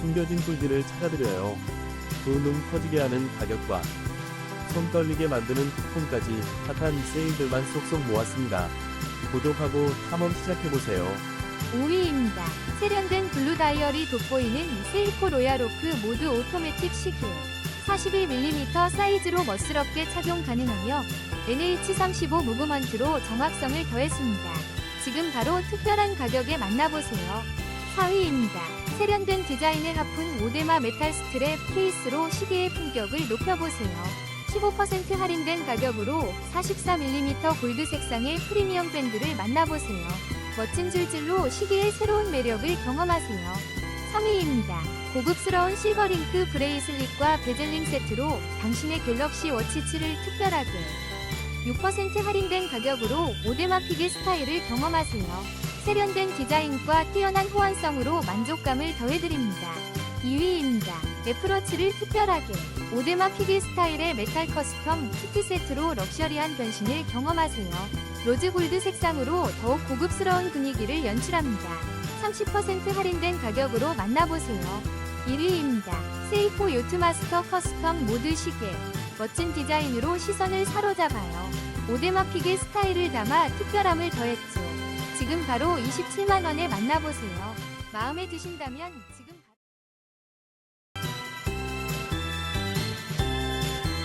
숨겨진 꿀들을 찾아드려요. 두눈 커지게 하는 가격과 손 떨리게 만드는 쿠폰까지 핫한 세일들만 쏙쏙 모았습니다. 구독하고 탐험 시작해보세요. 5위입니다. 세련된 블루 다이어리 돋보이는 세이코 로야로크 모드 오토매틱 시계. 41mm 사이즈로 멋스럽게 착용 가능하며 NH35 무브먼트로 정확성을 더했습니다. 지금 바로 특별한 가격에 만나보세요. 4위입니다. 세련된 디자인을 합은 오데마 메탈 스트랩 케이스로 시계의 품격을 높여보세요. 15% 할인된 가격으로 44mm 골드 색상의 프리미엄 밴드를 만나보세요. 멋진 줄질로 시계의 새로운 매력을 경험하세요. 3위입니다. 고급스러운 실버링크 브레이슬릿과 베젤링 세트로 당신의 갤럭시 워치 7을 특별하게 6% 할인된 가격으로 오데마 픽의 스타일을 경험하세요. 세련된 디자인과 뛰어난 호환성으로 만족감을 더해드립니다. 2위입니다. 애플워치를 특별하게 오데마 픽의 스타일의 메탈 커스텀 키트 세트로 럭셔리한 변신을 경험하세요. 로즈 골드 색상으로 더욱 고급스러운 분위기를 연출합니다. 30% 할인된 가격으로 만나보세요. 1위입니다. 세이코 요트마스터 커스텀 모드 시계. 멋진 디자인으로 시선을 사로잡아요. 오데마픽의 스타일을 담아 특별함을 더했죠. 지금 바로 27만원에 만나보세요. 마음에 드신다면